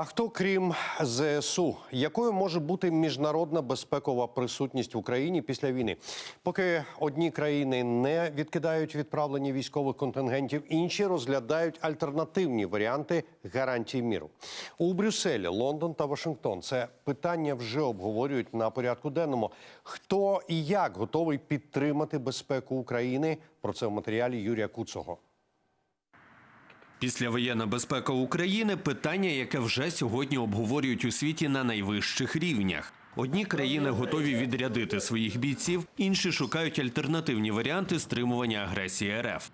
А хто крім ЗСУ, якою може бути міжнародна безпекова присутність в Україні після війни? Поки одні країни не відкидають відправлення військових контингентів, інші розглядають альтернативні варіанти гарантій міру. У Брюсселі, Лондон та Вашингтон це питання вже обговорюють на порядку денному. Хто і як готовий підтримати безпеку України? Про це в матеріалі Юрія Куцого. Післявоєнна безпека України питання, яке вже сьогодні обговорюють у світі на найвищих рівнях. Одні країни готові відрядити своїх бійців, інші шукають альтернативні варіанти стримування агресії РФ.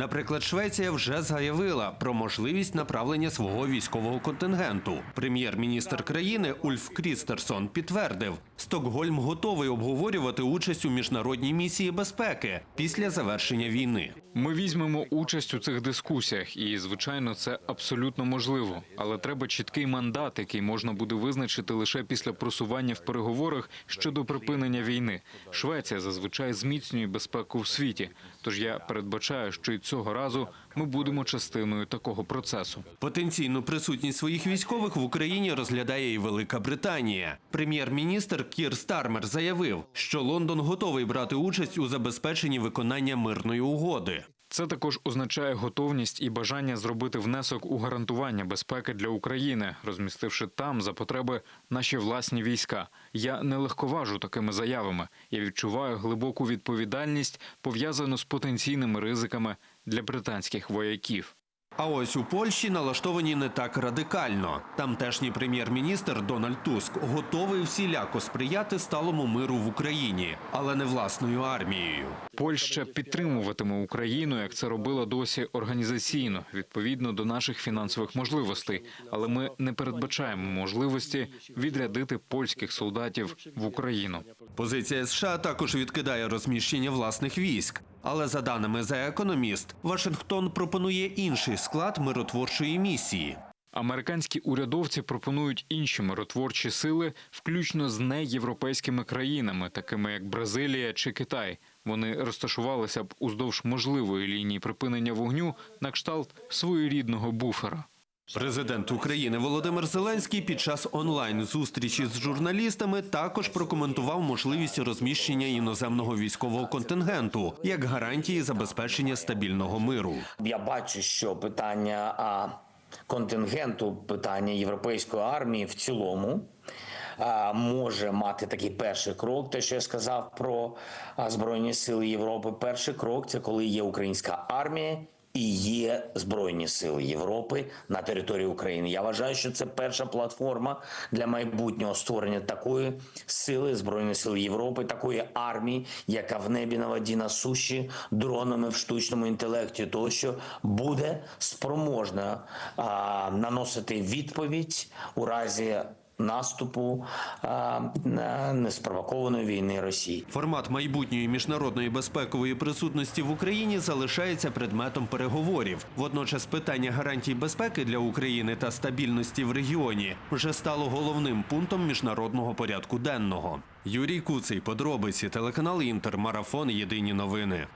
Наприклад, Швеція вже заявила про можливість направлення свого військового контингенту. Прем'єр-міністр країни Ульф Крістерсон підтвердив, Стокгольм готовий обговорювати участь у міжнародній місії безпеки після завершення війни. Ми візьмемо участь у цих дискусіях, і звичайно, це абсолютно можливо. Але треба чіткий мандат, який можна буде визначити лише після просування в переговорах щодо припинення війни. Швеція зазвичай зміцнює безпеку в світі. Тож я передбачаю, що і цього разу ми будемо частиною такого процесу. Потенційну присутність своїх військових в Україні розглядає і Велика Британія. Прем'єр-міністр Кір Стармер заявив, що Лондон готовий брати участь у забезпеченні виконання мирної угоди. Це також означає готовність і бажання зробити внесок у гарантування безпеки для України, розмістивши там за потреби наші власні війська. Я не легковажу такими заявами. Я відчуваю глибоку відповідальність, пов'язану з потенційними ризиками для британських вояків. А ось у Польщі налаштовані не так радикально. Тамтешній прем'єр-міністр Дональд Туск готовий всіляко сприяти сталому миру в Україні, але не власною армією. Польща підтримуватиме Україну, як це робила досі організаційно, відповідно до наших фінансових можливостей. Але ми не передбачаємо можливості відрядити польських солдатів в Україну. Позиція США також відкидає розміщення власних військ. Але за даними за економіст, Вашингтон пропонує інший склад миротворчої місії. Американські урядовці пропонують інші миротворчі сили, включно з неєвропейськими країнами, такими як Бразилія чи Китай. Вони розташувалися б уздовж можливої лінії припинення вогню на кшталт своєрідного буфера. Президент України Володимир Зеленський під час онлайн зустрічі з журналістами також прокоментував можливість розміщення іноземного військового контингенту як гарантії забезпечення стабільного миру. Я бачу, що питання контингенту, питання європейської армії в цілому. Може мати такий перший крок, те, що я сказав про Збройні Сили Європи. Перший крок це коли є українська армія і є Збройні Сили Європи на території України. Я вважаю, що це перша платформа для майбутнього створення такої сили Збройних сил Європи, такої армії, яка в небі на воді на суші, дронами в штучному інтелекті, тощо буде спроможна а, наносити відповідь у разі. Наступу на неспровокованої війни Росії. Формат майбутньої міжнародної безпекової присутності в Україні залишається предметом переговорів. Водночас питання гарантій безпеки для України та стабільності в регіоні вже стало головним пунктом міжнародного порядку денного. Юрій Куций, подробиці, телеканал Інтер, марафон. Єдині новини.